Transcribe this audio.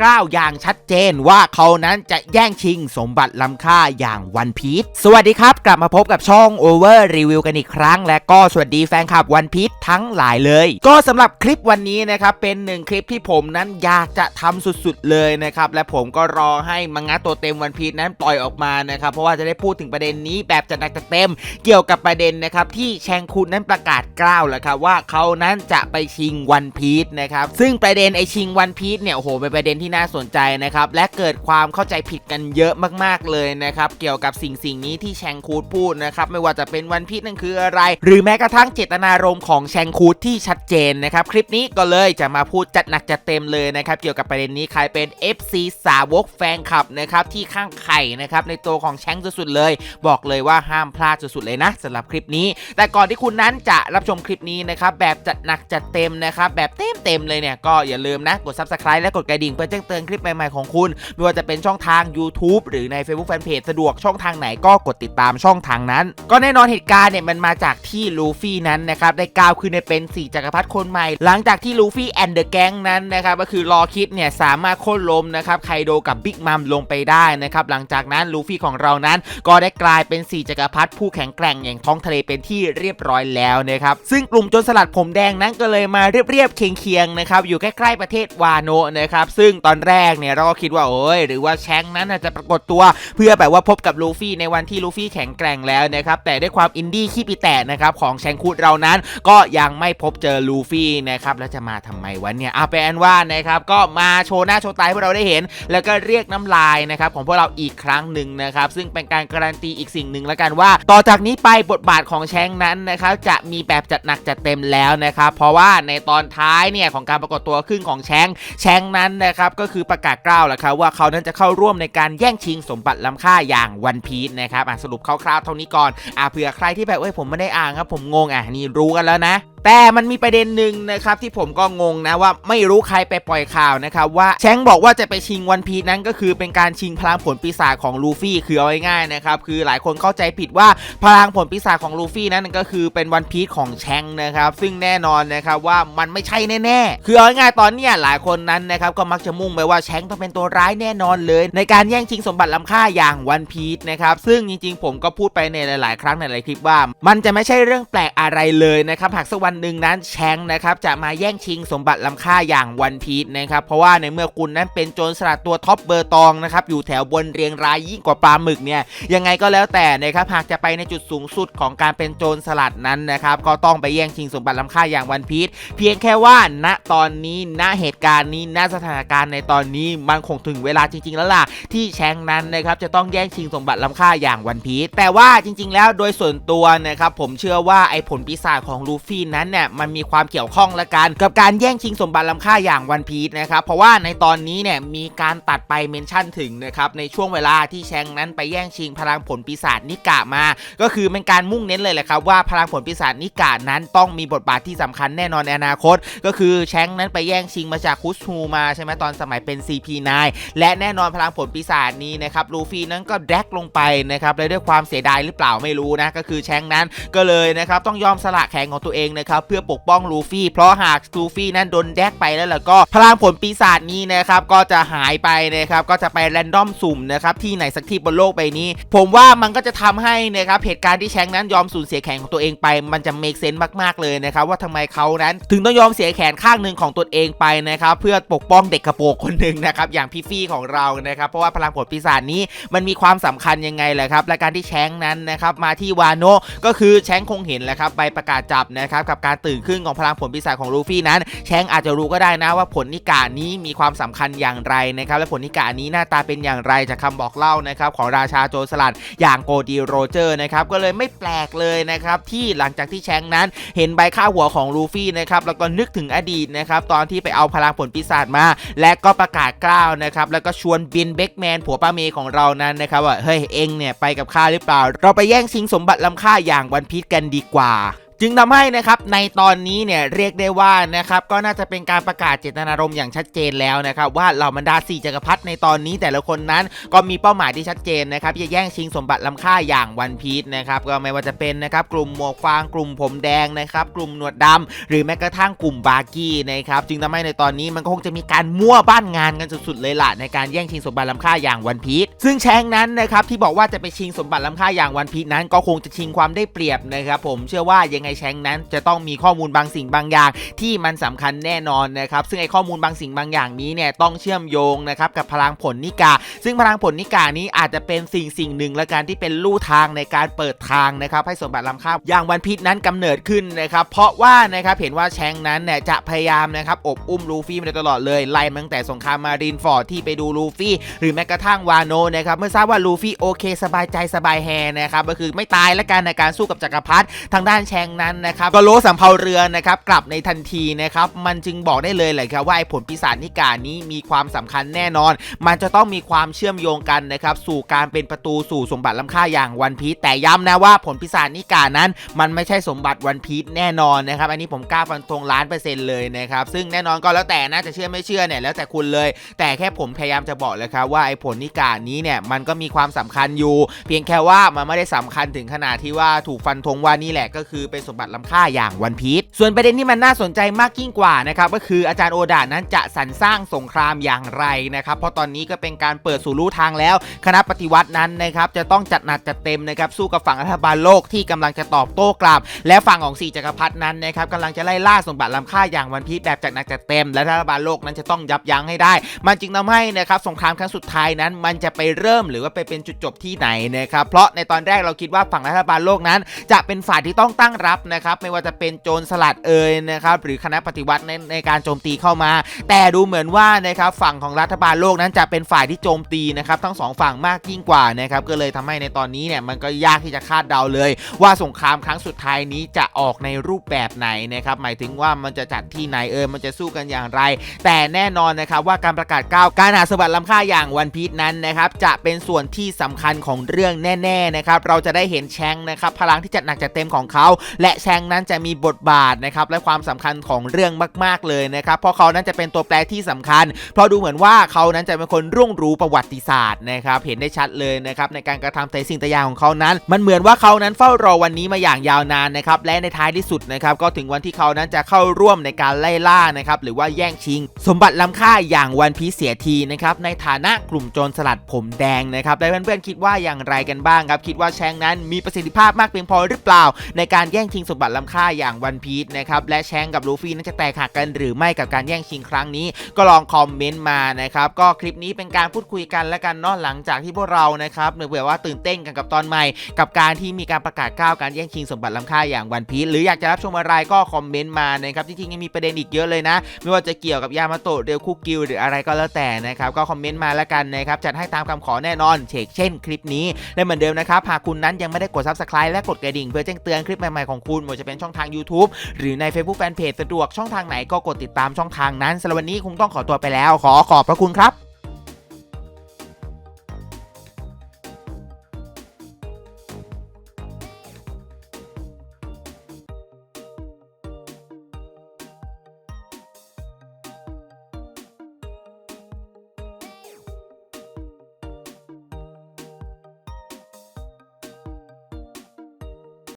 กล้าวอย่างชัดเจนว่าเขานั้นจะแย่งชิงสมบัติล้ำค่าอย่างวันพี e สวัสดีครับ กลับมาพบกับช่อง Over Review กันอีกครั้ง และก็สวัสดีแฟนคลับวันพี e ทั้งหลายเลย ก็สำหรับคลิปวันนี้นะครับ เป็นหนึ่งคลิปที่ผมนั้นอยากจะทำสุดๆเลยนะครับ และผมก็รอให้มังงะตัวเต็มวันพีชนั้นปล่อยออกมานะครับ เพราะว่าจะได้พูดถึงประเด็นนี้แบบจัดหนักจัดเต็ม เกี่ยวกับประเด็นนะครับที่แชงคุนนั้นประกาศกล้าวแล้วครับว่าเขานั้นจะไปชิงวันพีชนะครับซึ่งประเด็นไอชิงวันพีชเนี่ยโอ้โหเป็นประเด็นที่ที่น่าสนใจนะครับและเกิดความเข้าใจผิดกันเยอะมากๆเลยนะครับเกี่ยวกับสิ่งสิ่งนี้ที่แชงคูดพูดนะครับไม่ว่าจะเป็นวันพีชนั่นคืออะไร หรือแม้กระทั่งเจตนารมณ์ของแชงคูดที่ชัดเจนนะครับคลิปนี้ก็เลยจะมาพูดจัดหนักจัดเต็มเลยนะครับเกี่ยวกับประเด็นนี้ใครเป็น FC สาวกแฟนคลับนะครับที่ข้างไข่นะครับในตัวของแชงสุดๆเลย บอกเลยว่าห้ามพลาดสุดๆเลยนะสำหรับคลิปนี้ แต่ก่อนที่คุณนั้นจะรับชมคลิปนี้นะครับแบบจัดหนักจัดเต็มนะครับแบบเต็มเต็มๆเลยเนี่ยก็อย่าลืมนะกด subscribe และกดกระดิ่งเพื่อจ้งเตือนคลิปใหม่ๆของคุณไม่ว่าจะเป็นช่องทาง YouTube หรือใน Facebook Fanpage สะดวกช่องทางไหนก็กดติดตามช่องทางนั้น ก็แน่นอนเหตุการณ์เนี่ยมันมาจากที่ลูฟี่นั้นนะครับได้ก้าวขึ้นในเป็นสี่จักรพรรดิคนใหม่ หลังจากที่ลูฟี่แอนเดอะแก๊งนั้นนะครับก็คือรอคิดเนี่ยสามารถโค่นล้มนะครับไคโดกับบิ๊กมัมลงไปได้นะครับหลังจากนั้นลูฟี่ของเรานั้น ก็ได้กลายเป็น 4 จักรพรรดิผู้แข็งแกร่งอย่างท้องทะเลเป็นที่เรียบร้อยแล้วนะครับซึ่งกลุ่มโจรสลัดผมแดงนั้นก็เลยมาเรียบๆเคียงๆนะครับอยู่ใกล้ๆประเทศวาโนนะครับซึ่งตอนแรกเนี่ยเราก็คิดว่าโอ้ยหรือว่าแชงนั้นอาจจะปรากฏตัว เพื่อแบบว่าพบกับลูฟี่ในวันที่ลูฟี่แข็งแกร่งแล้วนะครับแต่ด้วยความอินดี้ขี้ปีแตกนะครับของแชงคูดเรานั้นก็ยังไม่พบเจอลูฟี่นะครับแล้วจะมาทำไมวะเนี่ยเอาเป็นอันว่านะครับก็มาโชว์หน้าโชว์ตาให้พวกเราได้เห็น แล้วก็เรียกน้ำลายนะครับของพวกเราอีกครั้งหนึ่งนะครับซึ่งเป็นการการันตีอีกสิ่งหนึ่งแล้วกันว่า ต่อจากนี้ไปบทบาทของแชงนั้นนะครับจะมีแบบจัดหนักจัดเต็มแล้วนะครับเพราะว่าในตอนท้ายเนี่ยของการปรากฏตัวขึ้นของแชงแชงนั้นนะครับก็คือประกาศกล้าวแล้วครับว่าเขานั้นจะเข้าร่วมในการแย่งชิงสมบัติล้ำค่าอย่างวันพีชนะครับสรุปคร่าวๆเท่านี้ก่อนอะเผื่อใครที่แบบเอ้ยผมไม่ได้อ่านครับผมงงอะนี่รู้กันแล้วนะ แต่มันมีประเด็นหนึ่งนะครับที่ผมก็งงนะว่าไม่รู้ใครไปปล่อยข่าวนะครับว่าแชงบอกว่าจะไปชิงวันพีชนั้นก็คือเป็นการชิงพลังผลปีศาจของลูฟี่คือเอาง่ายๆนะครับคือหลายคนเข้าใจผิดว่าพลังผลปีศาจของลูฟี่นั้นก็คือเป็นวันพีชของแชงนะครับซึ่งแน่นอนนะครับว่ามันไม่ใช่แน่ๆ คือเอาง่ายๆตอนเนี้ยหลายคนนั้นนะครับก็มักจะมุ่งไปว่าแชงต้องเป็นตัวร้ายแน่นอนเลย ในการแย่งชิงสมบัติล้ำค่าอย่างวันพีชนะครับซึ่งจริงๆ ผมก็พูดไปในหลาย ๆ ครั้งในหลายคลิปว่า มันจะไม่ใช่เรื่องแปลกอะไรเลยนะครับหากสักวันหนึ่งนั้นแชงนะครับจะมาแย่งชิงสมบัติล้ำค่าอย่างวันพีชนะครับเพราะว่าในเมื่อคุณนั้นเป็นโจรสลัดตัวท็อปเบอร์ตองนะครับอยู่แถวบนเรียงรายยิ่งกว่าปลาหมึกเนี่ยยังไงก็แล้วแต่นะครับหากจะไปในจุดสูงสุดของการเป็นโจรสลัดนั้นนะครับก็ต้องไปแย่งชิงสมบัติล้ำค่าอย่างวันพีชเพียงแค่ว่าณตอนนี้ณเหตุการณ์นี้ณสถานการณ์ในตอนนี้มันคงถึงเวลาจริง ๆ แล้วล่ะที่แชงนั้นนะครับจะต้องแย่งชิงสมบัติล้ำค่าอย่างวันพีชแต่ว่าจริง ๆ แล้วโดยส่วนตัวนะครับผมเชื่อว่าไอ้ผลปีศาจของลูฟี่นั้นเนี่ยมันมีความเกี่ยวข้องละกัน กับการแย่งชิงสมบัติล้ำค่าอย่างวันพีชนะครับเพราะว่าในตอนนี้เนี่ยมีการตัดไปเมนชั่นถึงนะครับในช่วงเวลาที่แชงนั้นไปแย่งชิงพลังผลปีศาจนิกะมา ก็คือเป็นการมุ่งเน้นเลยแหละครับว่าพลังผลปีศาจนิกะนั้นต้องมีบทบาทที่สำคัญแน่นอนในอนาคต ก็คือแชงนั้นไปแย่งชิงมาจากคุสฮูมาใช่ไหมตอนสมัยเป็น CP9 และแน่นอนพลังผลปีศาจนี้นะครับลูฟี่นั้นก็แดกลงไปนะครับและด้วยความเสียดายหรือเปล่าไม่รู้นะก็คือแชงนั้นก็เลยนะครับต้องยอมสละแขนของตัวเองนะครับเพื่อปกป้องลูฟี่เพราะหากลูฟี่นั้นโดนแดกไปแล้วแล้วก็พลังผลปีศาจนี้นะครับก็จะหายไปนะครับก็จะไปแรนดอมสุ่มนะครับที่ไหนสักที่บนโลกใบนี้ ผมว่ามันก็จะทำให้นะครับเหตุการณ์ที่แชงนั้นยอมสูญเสียแขนของตัวเองไป มันจะเมคเซนต์มากๆเลยนะครับว่าทำไมเขานั้น ถึงต้องยอมเสียแขนข้างหนึ่งของตัวเองไปนะครับเพื่อปกป้องเด็กกระโปรงคนหนึ่งนะครับอย่างพี่ฟี่ของเรานะครับเพราะว่าพลังผลปีศาจนี้มันมีความสำคัญยังไงแหละครับและการที่แชงนั้นนะครับมาที่วาโนก็คือแชงคงเห็นแหละครับใบประกาศจับนะครับกับการตื่นขึ้นของพลังผลปีศาจของลูฟี่นั้น แชงอาจจะรู้ก็ได้นะว่าผลนิกานี้มีความสำคัญอย่างไรนะครับและผลนิกานี้หน้าตาเป็นอย่างไรจากคำบอกเล่านะครับของราชาโจรสลัดอย่างโกดีโรเจอร์นะครับก็เลยไม่แปลกเลยนะครับที่หลังจากที่แชงนั้นเห็นใบค่าหัวของลูฟี่นะครับแล้วก็นึกถึงอดีตนะครับตอนที่ไปเอาพลังผลปีศาจมา และก็ประกาศกล้าวนะครับแล้วก็ชวนบินเบกแมนผัวป้าเมย์ของเรานั้นนะครับว่าเฮ้ยเองเนี่ยไปกับข้าหรือเปล่า เราไปแย่งชิงสมบัติล้ำค่าอย่างวันพีชกันดีกว่า จึงทำให้นะครับในตอนนี้เนี่ยเรียกได้ว่านะครับก็น่าจะเป็นการประกาศเจตนารมณ์อย่างชัดเจนแล้วนะครับว่าเหล่าบรรดาสี่จักรพรรดิในตอนนี้แต่ละคนนั้นก็มีเป้าหมายที่ชัดเจนนะครับจะแย่งชิงสมบัติล้ำค่าอย่างวันพีชนะครับก็ไม่ว่าจะเป็นนะครับกลุ่มหมวกฟางกลุ่มผมแดงนะครับกลุ่มหนวดดำหรือแม้กระทั่งกลุ่มบาร์กี้นะครับจึงทำให้ในตอนนี้มันก็คงจะมีการมั่วบ้านงานกันสุดๆเลยล่ะในการแย่งชิงสมบัติล้ำค่าอย่างวันพีชซึ่งแชงนั้นนะครับที่บอกว่าจะไปชิงสมบัติล้ำค่าอย่างวันพีชนั้น ก็คงจะชิงความได้เปรียบนะครับผมเชื่อว่ายังไงแชงนั้น จะต้องมีข้อมูลบางสิ่งบางอย่าง ที่มันสำคัญแน่นอนนะครับซึ่งไอ้ข้อมูลบางสิ่งบางอย่างนี้เนี่ยต้องเชื่อมโยงนะครับกับพลังผลนิกา ซึ่งพลังผลนิกานี้อาจจะเป็นสิ่งสิ่งหนึ่งและการที่เป็นลู่ทางในการเปิดทางนะครับให้สมบัติล้ำค่าอย่างวันพีชนั้นกำเนิดขึ้นนะครับเพราะว่านะครับเห็นว่าแชงนั้นเนี่ยจะพยายามนะครับอบอุ้มลูฟี่มาตลอดเลยไล่มาตั้งแต่สงครามมารีนฟอร์ดที่ไปดูลูฟี่ หรือแม้กระทั่งวาโนนะครับเมื่อทราบว่าลูฟี่โอเค สบายใจสบายแฮนะครับก็คือไม่ตายและกันในการสู้กับจักรพรรดิทางด้านแชงนั้นนะครับก็โลสำเภาเรือนะครับกลับในทันทีนะครับมันจึงบอกได้เลยแหละครับว่าไอ้ผลปีศาจนิกานี้มีความสำคัญแน่นอน มันจะต้องมีความเชื่อมโยงกันนะครับสู่การเป็นประตูสู่สมบัติล้ำค่าอย่างวันพีชแต่ย้ำนะว่าผลปีศาจนิกานั้น มันไม่ใช่สมบัติวันพีชแน่นอนนะครับอันนี้ผมกล้าฟันธงล้านเปอร์เซ็นต์เลยนะครับซึ่งแน่นอนก็แล้วแต่นะจะเชื่อไม่เชื่อเนี่ยแล้วแต่คุณเลย แต่แค่ผมพยายามจะบอกเลยครับว่าไอ้ผลนิกานี้เนี่ยมันก็มีความสำคัญอยู่ เพียงแค่ว่ามันไม่ได้สำคัญถึงขนาดที่ว่าถูกฟันธงว่านี่แหละก็คือเป็นสมบัติล้ำค่าอย่างวันพีชส่วนประเด็นที่มันน่าสนใจมากยิ่งกว่านะครับก็คืออาจารย์โอดานั้นจะสรรสร้างสงครามอย่างไรนะครับเพราะตอนนี้ก็เป็นการเปิดสู่ลู่ทางแล้ว คณะปฏิวัตินั้นนะครับจะต้องจัดหนักจัดเต็มนะครับสู้กับฝั่งรัฐบาลโลกที่กำลังจะตอบโต้กลับ และฝั่งของสี่จักรพรรดินั้นนะครับกำลังจะไล่ล่าสมบัติล้ำค่าอย่างวันพีชแบบจัดหนักจัดเต็ม และรัฐบาลโลกนั้นจะต้องยับยั้งให้ได้ มันจึงทำให้นะครับสงครามครั้งสุดท้ายนั้น มันจะไปเริ่มหรือว่าไปเป็นจุดจบที่ไหนนะครับเพราะในตอนแรกเราคิดว่าฝั่งรัฐบาลโลกนั้น จะเป็นฝ่ายที่ต้องตั้งรับนะครับไม่ว่าจะเป็นโจรสลัดเอ่ยนะครับหรือคณะปฏิวัติในในการโจมตีเข้ามา แต่ดูเหมือนว่านะครับฝั่งของรัฐบาลโลกนั้นจะเป็นฝ่ายที่โจมตีนะครับทั้งสองฝั่งมากยิ่งกว่านะครับก็เลยทำให้ในตอนนี้เนี่ยมันก็ยากที่จะคาดเดาเลย ว่าสงครามครั้งสุดท้ายนี้จะออกในรูปแบบไหนนะครับหมายถึงว่ามันจะจัดที่ไหนเออมันจะสู้กันอย่างไร แต่แน่นอนนะครับว่าการประกาศก้าวการหาสมบัติล้ำค่าอย่างวันพีชนั้นนะครับจะเป็นส่วนที่สำคัญของเรื่องแน่ๆนะครับเราจะได้เห็นแชงนะครับพลังที่จัดหนักจัดเต็มของเขา แและแชงนั้นจะมีบทบาทนะครับและความสำคัญของเรื่องมาก ๆเลยนะครับเพราะเขานั้นจะเป็นตัวแปรที่สำคัญ เพราะดูเหมือนว่าเขานั้นจะเป็นคนร่วงรู้ประวัติศาสตร์นะครับเห็นได้ชัดเลยนะครับในการกระทำแต่สิ่งแต่อย่างของเขานั้น มันเหมือนว่าเขานั้นเฝ้ารอวันนี้มาอย่างยาวนานนะครับและในท้ายที่สุดนะครับก็ถึงวันที่เขานั้นจะเข้าร่วมในการไล่ล่านะครับหรือว่าแย่งชิง สมบัติล้ำค่าอย่างวันพีเสียทีนะครับในฐานะกลุ่มโจรสลัดผมแดงนะครับและเพื่อนๆคิดว่าอย่างไรกันบ้างครับคิดว่าแชงนั้นมีประสิทธิภาพมากเพียงพอหรือเปล่า ในการแย่งชิงสมบัติล้ำค่าอย่างวันพีชนะครับและแชงกับลูฟี่นั้นจะแตกหักกันหรือไม่กับการแย่งชิงครั้งนี้ ก็ลองคอมเมนต์มานะครับก็คลิปนี้เป็นการพูดคุยกันและกันเนอกหลังจากที่พวกเรานะครับเผื่อว่าตื่นเต้นกันกับตอนใหม่ กับการที่มีการประกาศก้าวการแย่งชิงสมบัติล้ำค่าอย่างวันพีชหรืออยากจะรับชมอะไรก็คอมเมนต์มานะครับที่จริงยังมีประเด็นอีกเยอะเลยนะ ไม่ว่าจะเกี่ยวกับยามาโตะเรียวคุกกิลหรืออะไรก็แล้วแต่นะครับก็คอมเมนต์มาแล้วกันนะครับจัดให้ตามคำขอแน่นอนเชกเช่น คลิปนี้และเหมือนเดิมนะครับหากคุณนั้นยังไม่ได้กด subscribe และกดกระดิ่งเพื่อแจ้งเตือนคลิปใหม่ๆของคุณไม่ว่าจะเป็นช่องทาง YouTube หรือใน Facebook Fanpage สะดวกช่องทางไหนก็กดติดตามช่องทางนั้นสำหรับวันนี้คงต้องขอตัวไปแล้ว ขอขอบพระคุณครับ